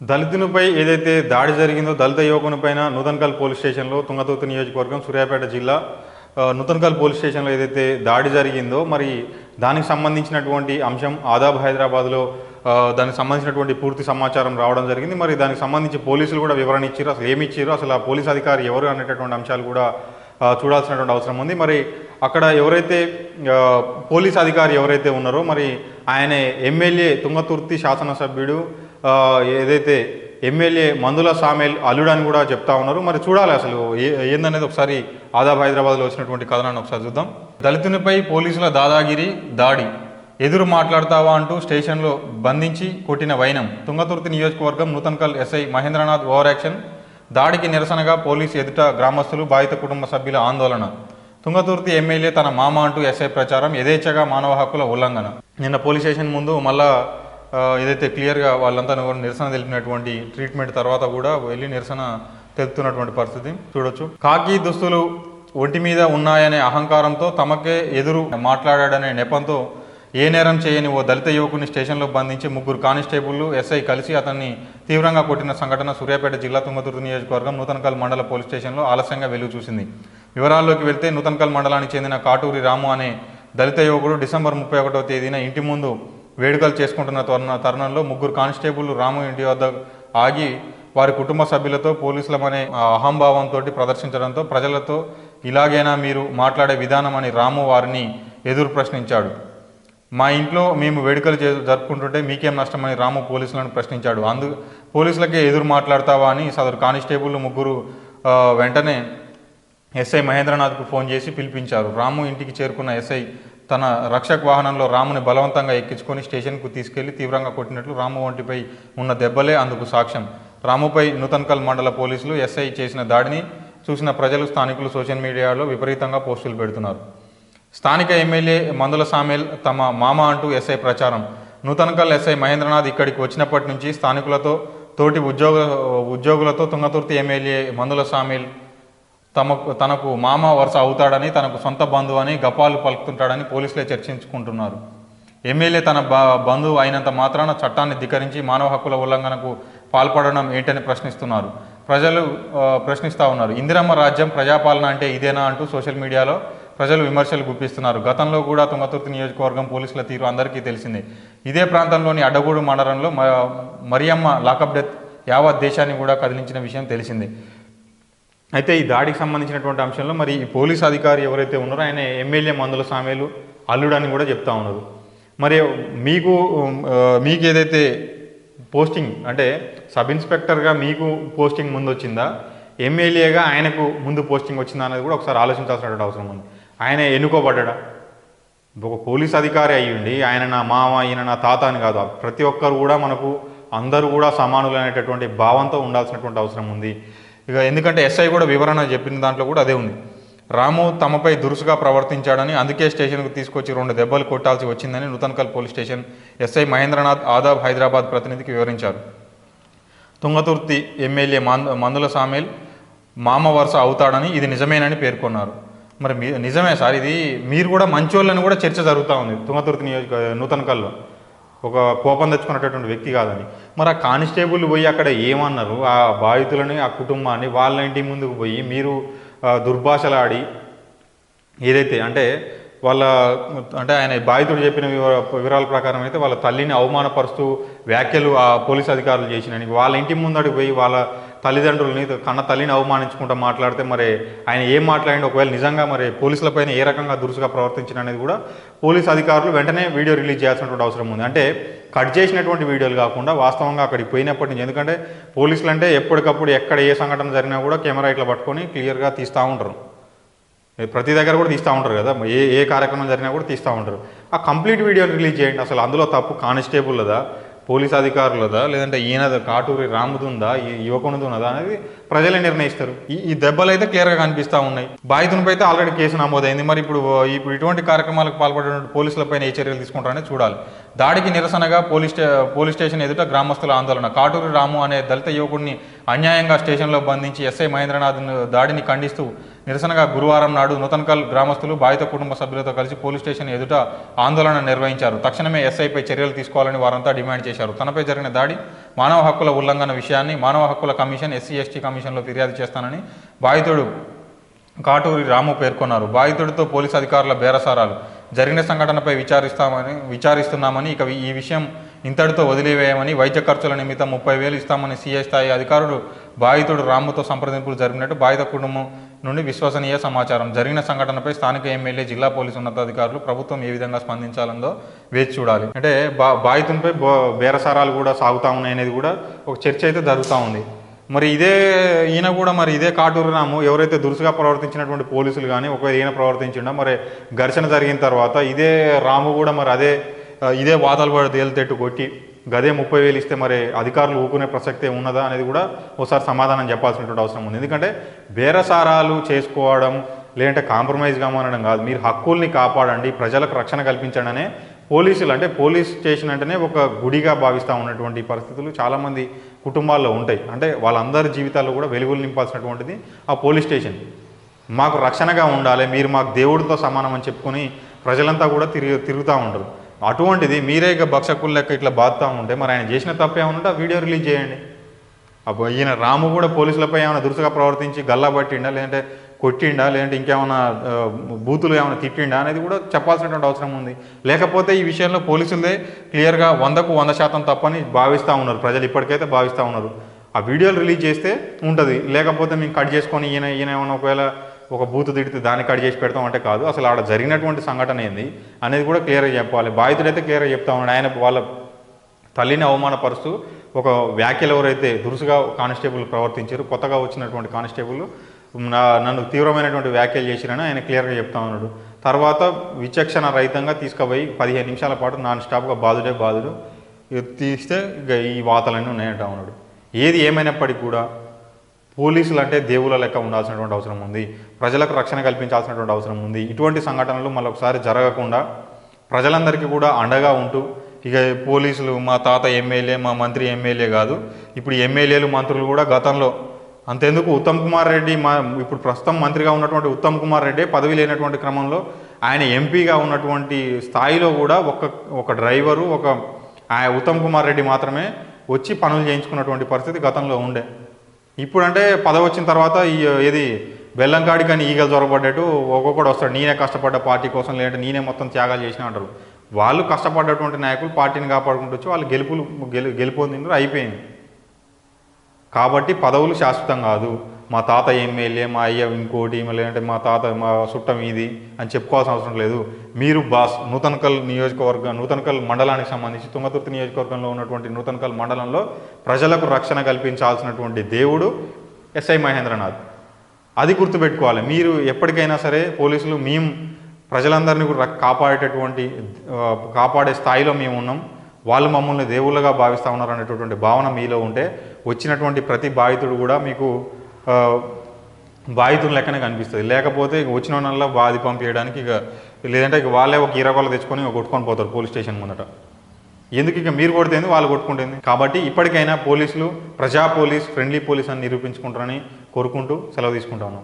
దళితునిపై ఏదైతే దాడి జరిగిందో దళిత యువకునిపైన నూతన్కల్ పోలీస్ స్టేషన్లో తుంగతుర్తి నియోజకవర్గం సూర్యాపేట జిల్లా నూతన్కల్ పోలీస్ స్టేషన్లో ఏదైతే దాడి జరిగిందో మరి దానికి సంబంధించినటువంటి అంశం ఆదాబ్ హైదరాబాద్లో దానికి సంబంధించినటువంటి పూర్తి సమాచారం రావడం జరిగింది. మరి దానికి సంబంధించి పోలీసులు కూడా వివరణ ఇచ్చారు అసలు ఏమి ఇచ్చారు అసలు ఆ పోలీస్ అధికారి ఎవరు అనేటటువంటి అంశాలు కూడా చూడాల్సినటువంటి అవసరం ఉంది. మరి అక్కడ ఎవరైతే పోలీస్ అధికారి ఎవరైతే ఉన్నారో మరి ఆయన ఎమ్మెల్యే తుంగతుర్తి శాసనసభ్యుడు ఏదైతే ఎమ్మెల్యే మందుల సామెల్ అల్లుడు అని కూడా చెప్తా ఉన్నారు. మరి చూడాలి అసలు ఏ ఏందనేది ఒకసారి ఆదాబ్ హైదరాబాద్లో వచ్చినటువంటి కథనాన్ని ఒకసారి చూద్దాం. దళితునిపై పోలీసుల దాదాగిరి దాడి. ఎదురు మాట్లాడతావా అంటూ స్టేషన్లో బంధించి కొట్టిన వైనం. తుంగతుర్తి నియోజకవర్గం Nuthankal SI Mahendranath over action. దాడికి నిరసనగా పోలీసు ఎదుట గ్రామస్తులు బాధిత కుటుంబ సభ్యుల ఆందోళన. తుంగతుర్తి ఎమ్మెల్యే తన మామ అంటూ ఎస్ఐ ప్రచారం యథేచ్ఛగా మానవ హక్కుల ఉల్లంఘన. నిన్న పోలీస్ స్టేషన్ ముందు మళ్ళా ఏదైతే క్లియర్గా వాళ్ళంతా కూడా నిరసన తెలిపినటువంటి ట్రీట్మెంట్ తర్వాత కూడా వెళ్ళి నిరసన తెలుపుతున్నటువంటి పరిస్థితి చూడొచ్చు. కాకి దుస్తులు ఒంటి మీద ఉన్నాయనే అహంకారంతో తమకే ఎదురు మాట్లాడాడనే నెపంతో ఏ నేరం చేయని ఓ దళిత యువకుని స్టేషన్లో బంధించి ముగ్గురు కానిస్టేబుల్ ఎస్ఐ కలిసి అతన్ని తీవ్రంగా కొట్టిన సంఘటన సూర్యాపేట జిల్లా తుంగతుర్తి నియోజకవర్గం నూతనకల్ మండల పోలీస్ స్టేషన్లో ఆలస్యంగా వెలుగు చూసింది. వివరాల్లోకి వెళ్తే నూతనకల్ మండలానికి చెందిన కాటూరి రాము అనే దళిత యువకుడు డిసెంబర్ ముప్పై ఒకటో తేదీన ఇంటి ముందు వేడుకలు చేసుకుంటున్న తరుణ తరుణంలో ముగ్గురు కానిస్టేబుల్ రాము ఇంటి వద్ద ఆగి వారి కుటుంబ సభ్యులతో పోలీసులమనే అహంభావంతో ప్రదర్శించడంతో ప్రజలతో ఇలాగైనా మీరు మాట్లాడే విధానం అని రాము వారిని ఎదురు ప్రశ్నించాడు. మా ఇంట్లో మేము వేడుకలు చే జరుపుకుంటుంటే మీకేం నష్టమని రాము పోలీసులను ప్రశ్నించాడు. అందు పోలీసులకే ఎదురు మాట్లాడతావా అని సదరు కానిస్టేబుల్ ముగ్గురు వెంటనే ఎస్ఐ మహేంద్రనాథ్కు ఫోన్ చేసి పిలిపించారు. రాము ఇంటికి చేరుకున్న ఎస్ఐ తన రక్షక్ వాహనంలో రాముని బలవంతంగా ఎక్కించుకొని స్టేషన్కు తీసుకెళ్ళి తీవ్రంగా కొట్టినట్లు రాము ఒంటిపై ఉన్న దెబ్బలే అందుకు సాక్ష్యం. రాముపై నూతన్కల్ మండల పోలీసులు ఎస్ఐ చేసిన దాడిని చూసిన ప్రజలు స్థానికులు సోషల్ మీడియాలో విపరీతంగా పోస్టులు పెడుతున్నారు. స్థానిక ఎమ్మెల్యే మందుల సామేల్ తమ మామ అంటూ ఎస్ఐ ప్రచారం. నూతనకల్ ఎస్ఐ మహేంద్రనాథ్ ఇక్కడికి వచ్చినప్పటి నుంచి స్థానికులతో తోటి ఉద్యోగ ఉద్యోగులతో తుంగతుర్తి ఎమ్మెల్యే మందుల సామేల్ తమకు తనకు మామ వరుస అవుతాడని తనకు సొంత బంధువు అని గపాలు పలుకుతుంటాడని పోలీసులే చర్చించుకుంటున్నారు. ఎమ్మెల్యే తన బ బంధువు అయినంత మాత్రాన చట్టాన్ని ధిక్కరించి మానవ హక్కుల ఉల్లంఘనకు పాల్పడడం ఏంటని ప్రశ్నిస్తున్నారు. ప్రజలు ప్రశ్నిస్తూ ఉన్నారు. ఇందిరమ్మ రాజ్యం ప్రజాపాలన అంటే ఇదేనా అంటూ సోషల్ మీడియాలో ప్రజలు విమర్శలు గుప్పిస్తున్నారు. గతంలో కూడా తుంగతుర్తి నియోజకవర్గం పోలీసుల తీరు అందరికీ తెలిసిందే. ఇదే ప్రాంతంలోని అడ్డగూడు మండలంలో మ- మరియమ్మ లాకప్ డెత్ యావత్ దేశాన్ని కూడా కదిలించిన విషయం తెలిసిందే. అయితే ఈ దాడికి సంబంధించినటువంటి అంశంలో మరి ఈ పోలీస్ అధికారి ఎవరైతే ఉన్నారో ఆయన ఎమ్మెల్యే మందుల సామేలు అల్లుడు అని కూడా చెప్తా ఉన్నారు. మరి మీకు మీకు ఏదైతే పోస్టింగ్ అంటే సబ్ ఇన్స్పెక్టర్గా మీకు పోస్టింగ్ ముందు వచ్చిందా? ఎమ్మెల్యేగా ఆయనకు ముందు పోస్టింగ్ వచ్చిందా అనేది కూడా ఒకసారి ఆలోచించాల్సినటువంటి అవసరం ఉంది. ఆయన ఎన్నుకోబడ్డా ఒక పోలీస్ అధికారి అయ్యుండి ఆయన నా మామ ఈయన నా తాత అని కాదు ప్రతి ఒక్కరు కూడా మనకు అందరూ కూడా సమానులు అనేటటువంటి భావంతో ఉండాల్సినటువంటి అవసరం ఉంది. ఇక ఎందుకంటే ఎస్ఐ కూడా వివరణ చెప్పిన దాంట్లో కూడా అదే ఉంది. రాము తమపై దురుసుగా ప్రవర్తించాడని అందుకే స్టేషన్కు తీసుకొచ్చి రెండు దెబ్బలు కొట్టాల్సి వచ్చిందని Nuthankal police station SI Mahendranath Adab Hyderabad ప్రతినిధికి వివరించారు. తుంగతుర్తి ఎమ్మెల్యే మంద మందుల సామేల్ మామ వరుస అవుతాడని ఇది నిజమేనని పేర్కొన్నారు. మరి మీ నిజమే సార్ ఇది మీరు కూడా మంచోళ్ళని కూడా చర్చ జరుగుతూ ఉంది తుంగతుర్తి నియోజక నూతన్కల్లో ఒక కోపం తెచ్చుకున్నటువంటి వ్యక్తి కాదని. మరి ఆ కానిస్టేబుల్ పోయి అక్కడ ఏమన్నారు? ఆ బాధితులని ఆ కుటుంబాన్ని వాళ్ళ ఇంటి ముందుకు పోయి మీరు దుర్భాషలాడి ఏదైతే అంటే వాళ్ళ అంటే ఆయన బాధితుడు చెప్పిన వివరాల ప్రకారం అయితే వాళ్ళ తల్లిని అవమానపరుస్తూ వ్యాఖ్యలు ఆ పోలీస్ అధికారులు చేసినని వాళ్ళ ఇంటి ముందడికి పోయి వాళ్ళ తల్లిదండ్రులని కన్న తల్లిని అవమానించుకుంటూ మాట్లాడితే మరి ఆయన ఏం మాట్లాడి ఒకవేళ నిజంగా మరి పోలీసులపైన ఏ రకంగా దురుసుగా ప్రవర్తించిన అనేది కూడా పోలీస్ అధికారులు వెంటనే వీడియో రిలీజ్ చేయాల్సినటువంటి అవసరం ఉంది. అంటే కట్ చేసినటువంటి వీడియోలు కాకుండా వాస్తవంగా అక్కడికి పోయినప్పటి నుంచి. ఎందుకంటే పోలీసులు అంటే ఎప్పటికప్పుడు ఎక్కడ ఏ సంఘటన జరిగినా కూడా కెమెరా ఇట్లా పట్టుకొని క్లియర్గా తీస్తూ ఉంటారు. ప్రతి దగ్గర కూడా తీస్తూ ఉంటారు కదా. ఏ ఏ కార్యక్రమం జరిగినా కూడా తీస్తూ ఉంటారు. ఆ కంప్లీట్ వీడియోని రిలీజ్ చేయండి. అసలు అందులో తప్పు కానిస్టేబుల్లదా పోలీస్ అధికారులదా లేదంటే ఈయనదా కాటూరి రాముదుందా ఈ యువకునిదున్నదా అనేది ప్రజలే నిర్ణయిస్తారు. ఈ ఈ దెబ్బలు అయితే క్లియర్గా కనిపిస్తూ ఉన్నాయి. బాధితునిపై అయితే ఆల్రెడీ కేసు నమోదైంది. మరి ఇప్పుడు ఇప్పుడు ఇటువంటి కార్యక్రమాలకు పాల్పడినటువంటి పోలీసులపైన ఏ చర్యలు తీసుకుంటారనే చూడాలి. దాడికి నిరసనగా పోలీస్ స్టే పోలీస్ స్టేషన్ ఎదుట గ్రామస్తుల ఆందోళన. కాటూరి రాము అనే దళిత యువకుడిని అన్యాయంగా స్టేషన్లో బంధించి ఎస్ఐ మహేంద్రనాథ్ దాడిని ఖండిస్తూ నిరసనగా గురువారం నాడు నూతన్కల్ గ్రామస్తులు బాధిత కుటుంబ సభ్యులతో కలిసి పోలీస్ స్టేషన్ ఎదుట ఆందోళన నిర్వహించారు. తక్షణమే ఎస్ఐపై చర్యలు తీసుకోవాలని వారంతా డిమాండ్ చేశారు. తనపై జరిగిన దాడి మానవ హక్కుల ఉల్లంఘన విషయాన్ని మానవ హక్కుల కమిషన్ ఎస్సీ ఎస్టీ కమిషన్లో ఫిర్యాదు చేస్తానని బాధితుడు కాటూరి రాము పేర్కొన్నారు. బాధితుడితో పోలీసు అధికారుల బేరసారాలు. జరిగిన సంఘటనపై విచారిస్తామని విచారిస్తున్నామని ఇక ఈ విషయం ఇంతటితో వదిలివేయమని వైద్య ఖర్చుల నిమిత్తం ముప్పై వేలు ఇస్తామని సీఏ స్థాయి అధికారులు బాధితుడు రాముతో సంప్రదింపులు జరిపినట్టు బాధిత కుటుంబం నుండి విశ్వసనీయ సమాచారం. జరిగిన సంఘటనపై స్థానిక ఎమ్మెల్యే జిల్లా పోలీసు ఉన్నతాధికారులు ప్రభుత్వం ఏ విధంగా స్పందించాలందో వేచి చూడాలి. అంటే బా బాధితునిపై బో- బేరసారాలు కూడా సాగుతా ఉన్నాయనేది కూడా ఒక చర్చ అయితే జరుగుతూ ఉంది. మరి ఇదే ఈయన కూడా మరి ఇదే కాటూరు రాము ఎవరైతే దురుసుగా ప్రవర్తించినటువంటి పోలీసులు కానీ ఒకవేళ ఈయన ప్రవర్తించిండో మరి ఘర్షణ జరిగిన తర్వాత ఇదే రాము కూడా మరి అదే ఇదే వాతాలు కూడా తేలితెట్టు కొట్టి గదే ముప్పై వేలు ఇస్తే మరి అధికారులు ఊకునే ప్రసక్తే ఉన్నదా అనేది కూడా ఒకసారి సమాధానం చెప్పాల్సినటువంటి అవసరం ఉంది. ఎందుకంటే బేరసారాలు చేసుకోవడం లేదంటే కాంప్రమైజ్ కామనడం కాదు. మీరు హక్కుల్ని కాపాడండి ప్రజలకు రక్షణ కల్పించండి అనే పోలీసులు అంటే పోలీస్ స్టేషన్ అంటేనే ఒక గుడిగా భావిస్తూ ఉన్నటువంటి పరిస్థితులు చాలామంది కుటుంబాల్లో ఉంటాయి. అంటే వాళ్ళందరి జీవితాల్లో కూడా వెలుగులు నింపాల్సినటువంటిది ఆ పోలీస్ స్టేషన్. మాకు రక్షణగా ఉండాలి మీరు మాకు దేవుడితో సమానం అని చెప్పుకొని ప్రజలంతా కూడా తిరిగి తిరుగుతూ ఉంటారు. అటువంటిది మీరే ఇక భక్షకుల లెక్క ఇట్లా బాధతా ఉంటే మరి ఆయన చేసిన తప్పు ఏమన్నా ఉంటే ఆ వీడియో రిలీజ్ చేయండి. అప్పుడు ఈయన రాము కూడా పోలీసులపై ఏమైనా దురుసుగా ప్రవర్తించి గల్లా పట్టిండా లేదంటే కొట్టిండా లేదంటే ఇంకేమైనా బూతులు ఏమైనా తిట్టిండా అనేది కూడా చెప్పాల్సినటువంటి అవసరం ఉంది. లేకపోతే ఈ విషయంలో పోలీసులదే క్లియర్గా వందకు వంద శాతం తప్పని భావిస్తూ ఉన్నారు. ప్రజలు ఇప్పటికైతే భావిస్తూ ఉన్నారు. ఆ వీడియోలు రిలీజ్ చేస్తే ఉంటుంది. లేకపోతే మేము కట్ చేసుకొని ఈయన ఈయన ఏమైనా ఒకవేళ ఒక బూతు తిడితే దాన్ని కట్ చేసి పెడతాం అంటే కాదు. అసలు ఆడ జరిగినటువంటి సంఘటన ఏంది అనేది కూడా క్లియర్గా చెప్పాలి. బాధితుడైతే క్లియర్గా చెప్తా ఉన్నాడు. ఆయన వాళ్ళ తల్లిని అవమానపరుస్తూ ఒక వ్యాఖ్యలు ఎవరైతే దురుసుగా కానిస్టేబుల్ ప్రవర్తించారు కొత్తగా వచ్చినటువంటి కానిస్టేబుల్ నా నన్ను తీవ్రమైనటువంటి వ్యాఖ్యలు చేసిరని ఆయన క్లియర్గా చెప్తా ఉన్నాడు. తర్వాత విచక్షణ రహితంగా తీసుకుపోయి పదిహేను నిమిషాల పాటు నాన్ స్టాప్గా బాధుడే బాధుడు తీస్తే ఇక ఈ వాతలన్నీ ఉన్నాయంటా ఉన్నాడు. ఏది ఏమైనప్పటికీ కూడా పోలీసులు అంటే దేవుల లెక్క ఉండాల్సినటువంటి అవసరం ఉంది. ప్రజలకు రక్షణ కల్పించాల్సినటువంటి అవసరం ఉంది. ఇటువంటి సంఘటనలు మళ్ళొకసారి జరగకుండా ప్రజలందరికీ కూడా అండగా ఉంటూ ఇక పోలీసులు మా తాత ఎమ్మెల్యే మా మంత్రి ఎమ్మెల్యే కాదు ఇప్పుడు ఎమ్మెల్యేలు మంత్రులు కూడా గతంలో అంతెందుకు? ఉత్తమ్ కుమార్ రెడ్డి మా ఇప్పుడు ప్రస్తుతం మంత్రిగా ఉన్నటువంటి ఉత్తమ్ కుమార్ రెడ్డి పదవి లేనటువంటి క్రమంలో ఆయన ఎంపీగా ఉన్నటువంటి స్థాయిలో కూడా ఒక ఒక డ్రైవరు ఒక ఉత్తమ్ కుమార్ రెడ్డి మాత్రమే వచ్చి పనులు చేయించుకున్నటువంటి పరిస్థితి గతంలో ఉండే. ఇప్పుడంటే పదవి వచ్చిన తర్వాత ఈ ఏది బెల్లంకాడి కానీ ఈగలు జ్వరపడ్డట్టు ఒక్కొక్కడు వస్తాడు. నేనే కష్టపడ్డ పార్టీ కోసం లేదంటే నేనే మొత్తం త్యాగాలు చేసిన అంటారు. వాళ్ళు కష్టపడ్డటువంటి నాయకులు పార్టీని కాపాడుకుంటూ వాళ్ళు గెలుపులు గెలు గెలుపొందిండ్రు అయిపోయింది. కాబట్టి పదవులు శాశ్వతం కాదు. మా తాత ఎమ్మెల్యే మా అయ్య ఇంకోటి లేదంటే మా తాత మా చుట్టం ఇది అని చెప్పుకోవాల్సిన అవసరం లేదు. మీరు బాస్ నూతనకల్ నియోజకవర్గం నూతనకల్ మండలానికి సంబంధించి తుంగతుర్తి నియోజకవర్గంలో ఉన్నటువంటి నూతనకల్ మండలంలో ప్రజలకు రక్షణ కల్పించాల్సినటువంటి దేవుడు ఎస్ఐ మహేంద్రనాథ్. అది గుర్తుపెట్టుకోవాలి. మీరు ఎప్పటికైనా సరే పోలీసులు మేము ప్రజలందరినీ కూడా కాపాడేటటువంటి కాపాడే స్థాయిలో మేము ఉన్నాం. వాళ్ళు మమ్మల్ని దేవుళ్ళగా భావిస్తూ ఉన్నారు అనేటటువంటి భావన మీలో ఉంటే వచ్చినటువంటి ప్రతి బాధితుడు కూడా మీకు బాధితుల లెక్కనే కనిపిస్తుంది. లేకపోతే ఇక వచ్చిన వాళ్ళ బాధి పంపించడానికి ఇక లేదంటే ఇక వాళ్ళే ఒక ఈరగోళ్ళ తెచ్చుకొని ఇక కొట్టుకొని పోతారు పోలీస్ స్టేషన్ ముందట. ఎందుకు ఇక మీరు కొడితేంది వాళ్ళు కొట్టుకుంటుంది? కాబట్టి ఇప్పటికైనా పోలీసులు ప్రజా పోలీస్ ఫ్రెండ్లీ పోలీస్ అని నిరూపించుకుంటారని కోరుకుంటూ సెలవు తీసుకుంటాను